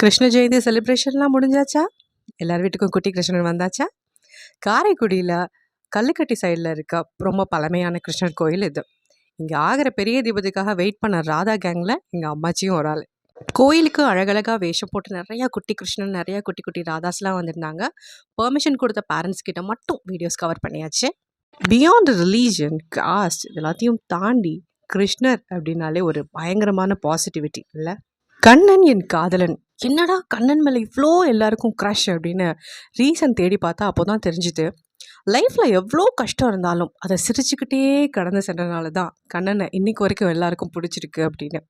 கிருஷ்ண ஜெயந்தி செலிப்ரேஷன்லாம் முடிஞ்சாச்சா? எல்லார் வீட்டுக்கும் குட்டி கிருஷ்ணன் வந்தாச்சா? காரைக்குடியில் கல்லுக்கட்டி சைடில் இருக்க ரொம்ப பழமையான கிருஷ்ணர் கோயில் இது. இங்கே ஆகிற பெரிய தீபத்துக்காக வெயிட் பண்ண ராதா கேங்கில் எங்கள் அம்மாச்சியும் ஒரு ஆள். கோயிலுக்கு அழகழகாக வேஷம் போட்டு நிறையா குட்டி கிருஷ்ணன் நிறையா குட்டி குட்டி ராதாஸ்லாம் வந்திருந்தாங்க. பெர்மிஷன் கொடுத்த பேரண்ட்ஸ் கிட்ட மட்டும் வீடியோஸ் கவர் பண்ணியாச்சு. பியாண்ட் ரிலீஜன் காஸ்ட் இது எல்லாத்தையும் தாண்டி கிருஷ்ணர் அப்படின்னாலே ஒரு பயங்கரமான பாசிட்டிவிட்டி இல்லை? கண்ணன் என் காதலன். என்னடா கண்ணன் மேலே இவ்வளோ எல்லாருக்கும் க்ரஷ் அப்படின்னு ரீசன் தேடி பார்த்தா அப்போ தான் தெரிஞ்சுது. லைஃப்பில் எவ்வளோ கஷ்டம் இருந்தாலும் அதை சிரிச்சுக்கிட்டே கடந்து சென்றனால தான் கண்ணனை இன்னைக்கு வரைக்கும் எல்லாருக்கும் பிடிச்சிருக்கு அப்படின்னு.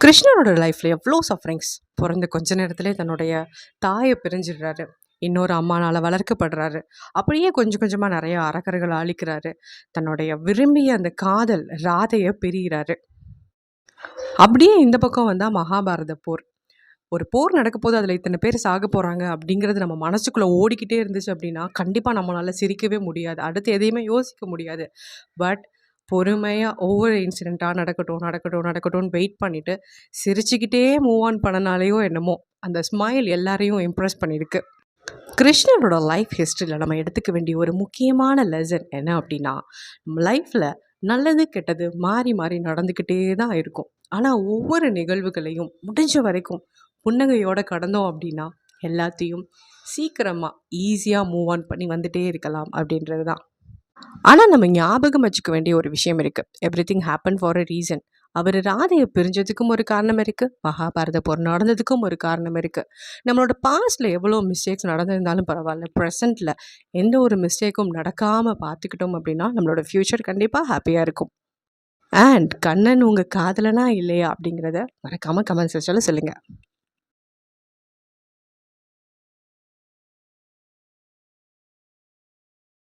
கிருஷ்ணனோட லைஃப்பில் எவ்வளோ சஃபரிங்ஸ் பிறந்த கொஞ்ச நேரத்திலே தன்னுடைய தாயை பிரிஞ்சிடுறாரு. இன்னொரு அம்மானால் வளர்க்கப்படுறாரு. அப்படியே கொஞ்சம் கொஞ்சமாக நிறைய அறக்கறைகளை அழிக்கிறாரு. தன்னுடைய விரும்பிய அந்த காதல் ராதையை பிரிகிறாரு அப்படியே இந்த பக்கம் வந்தால் மகாபாரத போர். ஒரு போர் நடக்க போது அதில் இத்தனை பேர் சாக போகிறாங்க அப்படிங்கிறது நம்ம மனசுக்குள்ளே ஓடிக்கிட்டே இருந்துச்சு அப்படின்னா கண்டிப்பாக நம்மளால் சிரிக்கவே முடியாது. அடுத்து எதையுமே யோசிக்க முடியாது. பட் பொறுமையாக ஒவ்வொரு இன்சிடெண்ட்டாக நடக்கட்டும் நடக்கட்டும் நடக்கட்டும்னு வெயிட் பண்ணிவிட்டு சிரிச்சுக்கிட்டே மூவ் ஆன் பண்ணனாலேயோ என்னமோ அந்த ஸ்மைல் எல்லாரையும் இம்ப்ரெஸ் பண்ணியிருக்கு கிருஷ்ணனோட லைஃப் ஹிஸ்ட்ரியில் நம்ம எடுத்துக்க வேண்டிய ஒரு முக்கியமான லெசன் என்ன அப்படின்னா நம்ம லைஃப்பில் நல்லது கெட்டது மாறி மாறி நடந்துக்கிட்டே தான் இருக்கும். ஆனால் ஒவ்வொரு நிகழ்வுகளையும் முடிஞ்ச வரைக்கும் புன்னகையோட கடந்தோம் அப்படின்னா எல்லாத்தையும் சீக்கிரமாக ஈஸியாக மூவ் ஆன் பண்ணி வந்துட்டே இருக்கலாம் அப்படின்றது தான். ஆனால் நம்ம ஞாபகம் வச்சுக்க வேண்டிய ஒரு விஷயம் இருக்குது everything happen for a reason அவர் ராதையை பிரிஞ்சதுக்கும் ஒரு காரணம் இருக்குது மகாபாரத போர் நடந்ததுக்கும் ஒரு காரணம் இருக்குது நம்மளோட பாஸ்டில் எவ்வளோ மிஸ்டேக்ஸ் நடந்திருந்தாலும் பரவாயில்ல. ப்ரெசண்ட்டில் எந்த ஒரு மிஸ்டேக்கும் நடக்காமல் பார்த்துக்கிட்டோம் அப்படின்னா நம்மளோட ஃப்யூச்சர் கண்டிப்பாக ஹாப்பியாக இருக்கும். அண்ட் கண்ணன் உங்கள் காதலனா இல்லையா அப்படிங்கிறத மறக்காமல் கமெண்ட் செக்ஷனில் சொல்லுங்கள்